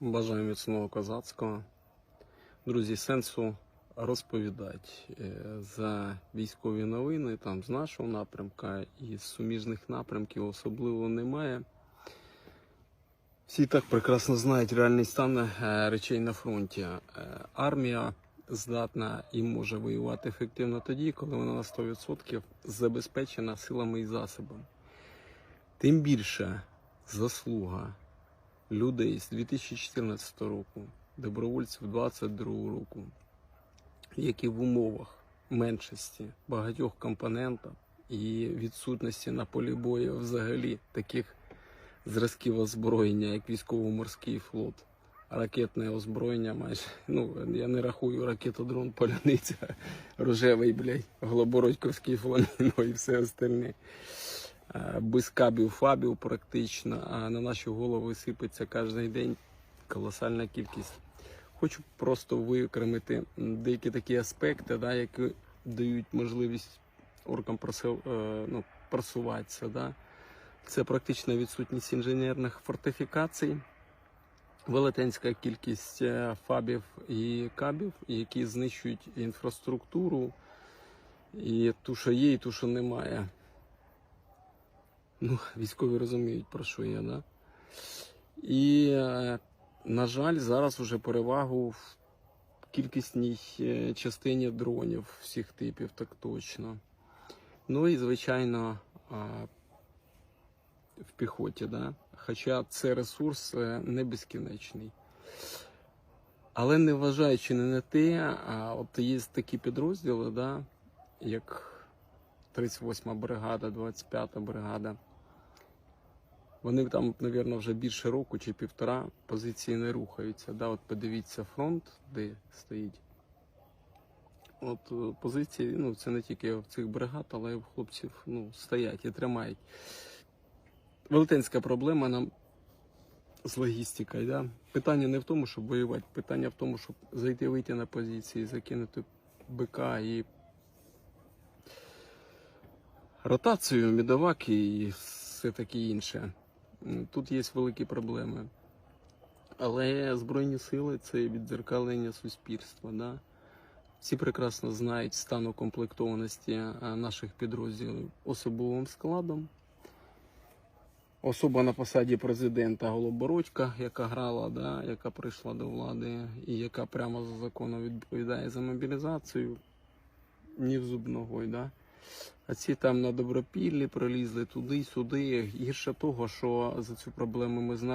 Бажаю міцного козацького. Друзі, сенсу розповідати е, за військові новини там з нашого напрямка і з суміжних напрямків особливо немає. Всі так прекрасно знають реальний стан е, речей на фронті. Е, Армія здатна і може воювати ефективно тоді, коли вона на 100% забезпечена силами і засобами. Тим більше заслуга людей з 2014 року, добровольців 22 року, які в умовах меншості багатьох компонентів і відсутності на полі бою взагалі таких зразків озброєння, як військово-морський флот, ракетне озброєння майже. Ну, я не рахую ракетодрон, поляниця, рожевий, блядь, Голобородьковський фламіно і все остальне. Е, без кабів, фабів практично, а на наші голови сипеться кожен день колосальна кількість. Хочу просто виокремити деякі такі аспекти, да, які дають можливість оркам просив, е, ну, просуватися. Да. Це практична відсутність інженерних фортифікацій, велетенська кількість е, фабів і кабів, які знищують інфраструктуру, і ту, що є, і ту, що немає. Ну, військові розуміють, про що я, да? І, е, на жаль, зараз вже перевагу в кількісній е, частині дронів всіх типів, так точно. Ну і, звичайно, в піхоті, да? Хоча це ресурс е, не безкінечний. Але не вважаючи не на те, а от є такі підрозділи, да, як 38 бригада, 25 бригада. Вони там, мабуть, вже більше року чи півтора позиції не рухаються. Да? От подивіться фронт, де стоїть. От е, позиції, ну це не тільки в цих бригад, але й в хлопців ну, стоять і тримають. Велетенська проблема нам з логістикою. Да? Питання не в тому, щоб воювати, питання в тому, щоб зайти вийти на позиції, закинути БК і ротацію, медоваки і все таке інше. Тут є великі проблеми. Але Збройні сили це віддзеркалення суспільства. Да? Всі прекрасно знають стан укомплектованості наших підрозділів особовим складом. Особа на посаді президента Голобородька, яка грала, да, яка прийшла до влади і яка прямо за законом відповідає за мобілізацію, ні в зуб ногой, да. А ці там на добропіллі пролізли туди-сюди. Гірше того, що за цю проблему ми знаємо.